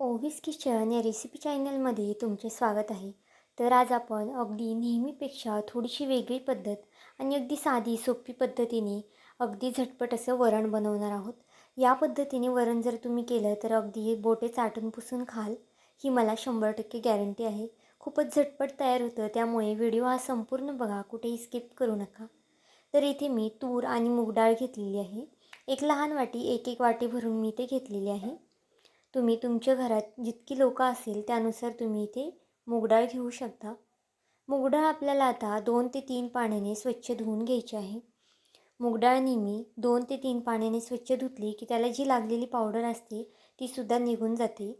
ओव्हिस kitchen या recipe चॅनलमध्ये तुमचे स्वागत आहे. तर आज आपण अगदी नेहमीपेक्षा थोडीशी वेगळी पद्धत आणि अगदी साधी सोपी पद्धतीने अगदी झटपट असं वरण बनवणार आहोत. या पद्धतीने वरण जर तुम्ही केलं तर अगदी बोटे चाटून पुसून खाल ही मला शंभर टक्के गॅरंटी आहे. खूपच झटपट तयार होतं त्यामुळे व्हिडिओ हा संपूर्ण बघा कुठेही स्किप करू नका. तर इथे मी तूर आणि मूग डाळ घेतलेली आहे. एक लहान वाटी एक एक वाटी भरून मी ते घेतलेली आहे. तुम्ही तुमच्या घरात जितकी लोकं असेल त्यानुसार तुम्ही इथे मूगडाळ घेऊ शकता. मूगडाळ आपल्याला आता दोन ते तीन पाण्याने स्वच्छ धुवून घ्यायची आहे. मूगडाळ नेहमी दोन ते तीन पाण्याने स्वच्छ धुतली की त्याला जी लागलेली पावडर असते तीसुद्धा निघून जाते.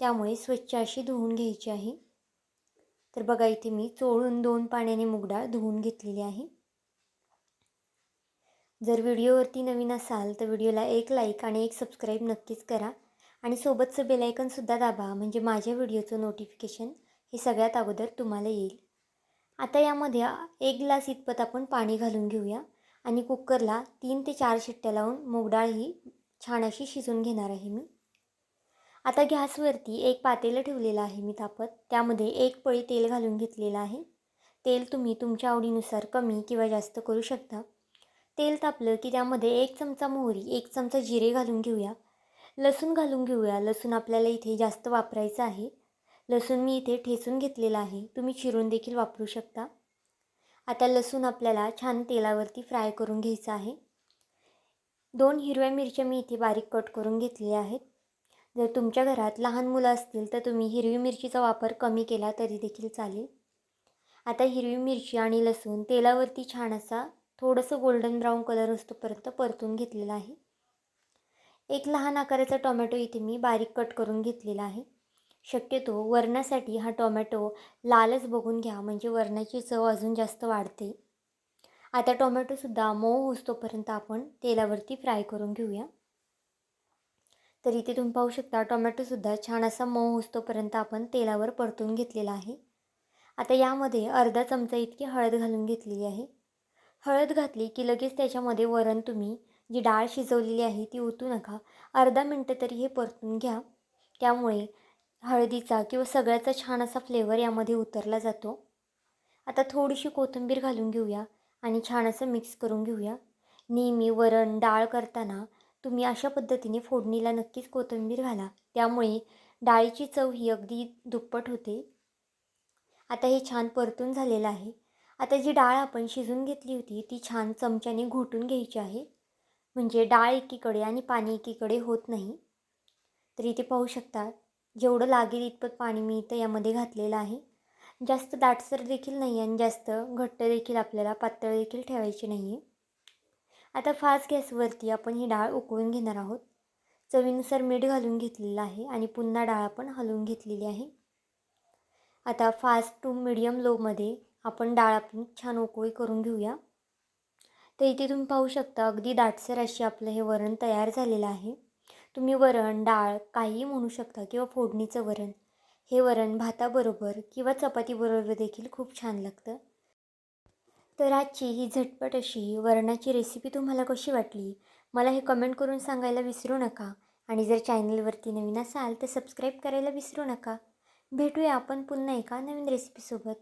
त्यामुळे स्वच्छ अशी धुवून घ्यायची आहे. तर बघा इथे मी चोळून दोन पाण्याने मूगडाळ धुवून घेतलेली आहे. जर व्हिडिओवरती नवीन असाल तर व्हिडिओला एक लाईक आणि एक सबस्क्राईब नक्कीच करा. आणि सोबतचं बेलायकनसुद्धा दाबा म्हणजे माझ्या व्हिडिओचं नोटिफिकेशन हे सगळ्यात अगोदर तुम्हाला येईल. आता यामध्ये एक ग्लास इतपत आपण पाणी घालून घेऊया आणि कुकरला तीन ते चार शिट्ट्या लावून मूगडाळ ही छान अशी शिजून घेणार आहे मी. आता गॅसवरती एक पातेलं ठेवलेलं आहे मी तापत. त्यामध्ये एक पळी तेल घालून घेतलेलं आहे. तेल तुम्ही तुमच्या आवडीनुसार कमी किंवा जास्त करू शकता. तेल तापलं की त्यामध्ये एक चमचा मोहरी एक चमचा जिरे घालून घेऊया. लसूण घालून घेऊया. लसूण आपल्याला इथे जास्त वापरायचं आहे. लसूण मी इथे ठेचून घेतलेला आहे. तुम्ही चिरून देखील वापरू शकता. आता लसूण आपल्याला छान तेलावरती फ्राय करून घ्यायचं आहे. दोन हिरव्या मिरच्या मी इथे बारीक कट करून घेतलेल्या आहेत. जर तुमच्या घरात लहान मुलं असतील तर तुम्ही हिरवी मिरचीचा वापर कमी केला तरी देखील चालेल. आता हिरवी मिरची आणि लसूण तेलावरती छान असा थोडंसं गोल्डन ब्राऊन कलर असतोपर्यंत परतून घेतलेला आहे. एक लहान आकाराचा टोमॅटो इथे मी बारीक कट करून घेतलेला आहे. शक्यतो वरणासाठी हा टोमॅटो लालच बघून घ्या म्हणजे वरणाची चव अजून जास्त वाढते. आता टोमॅटोसुद्धा मऊ होतोपर्यंत आपण तेलावरती फ्राय करून घेऊया. तर इथे तुम्ही पाहू शकता टोमॅटोसुद्धा छान असा मऊ होतोपर्यंत आपण तेलावर परतून घेतलेला आहे. आता यामध्ये अर्धा चमचा इतकी हळद घालून घेतलेली आहे. हळद घातली की लगेच त्याच्यामध्ये वरण तुम्ही जी डाळ शिजवलेली आहे ती ओतू नका. अर्धा मिनटं तरी हे परतून घ्या. त्यामुळे हळदीचा किंवा सगळ्याचा छान असा फ्लेवर यामध्ये उतरला जातो. आता थोडीशी कोथिंबीर घालून घेऊया आणि छान असं मिक्स करून घेऊया. नेहमी वरण डाळ करताना तुम्ही अशा पद्धतीने फोडणीला नक्कीच कोथिंबीर घाला. त्यामुळे डाळीची चव ही अगदी दुप्पट होते. आता हे छान परतून झालेलं आहे. आता जी डाळ आपण शिजून घेतली होती ती छान चमच्याने घोटून घ्यायची आहे. म्हणजे डाळ एकीकडे आणि पाणी एकीकडे होत नाही. तर इथे पाहू शकता जेवढं लागेल इतपत पाणी मी इथं यामध्ये घातलेलं आहे. जास्त दाटसर देखील नाही आणि जास्त घट्ट देखील आपल्याला पातळ देखील ठेवायची नाही आहे आता फास्ट गॅसवरती आपण ही डाळ उकळून घेणार आहोत. चवीनुसार मीठ घालून घेतलेलं आहे आणि पुन्हा डाळ आपण हलवून घेतलेली आहे. आता फास्ट टू मिडियम लोमध्ये आपण डाळ आपण छान उकळी करून घेऊया. तर इथे तुम्ही पाहू शकता अगदी दाटसर अशी आपलं हे वरण तयार झालेलं आहे. तुम्ही वरण डाळ काहीही म्हणू शकता किंवा फोडणीचं वरण हे वरण भाताबरोबर किंवा चपातीबरोबर देखील खूप छान लागतं. तर आजची ही झटपट अशी वरणाची रेसिपी तुम्हाला कशी वाटली? मला हे कमेंट करून सांगायला विसरू नका आणि जर चॅनलवरती नवीन असाल तर सबस्क्राईब करायला विसरू नका. भेटूया आपण पुन्हा एका नवीन रेसिपीसोबत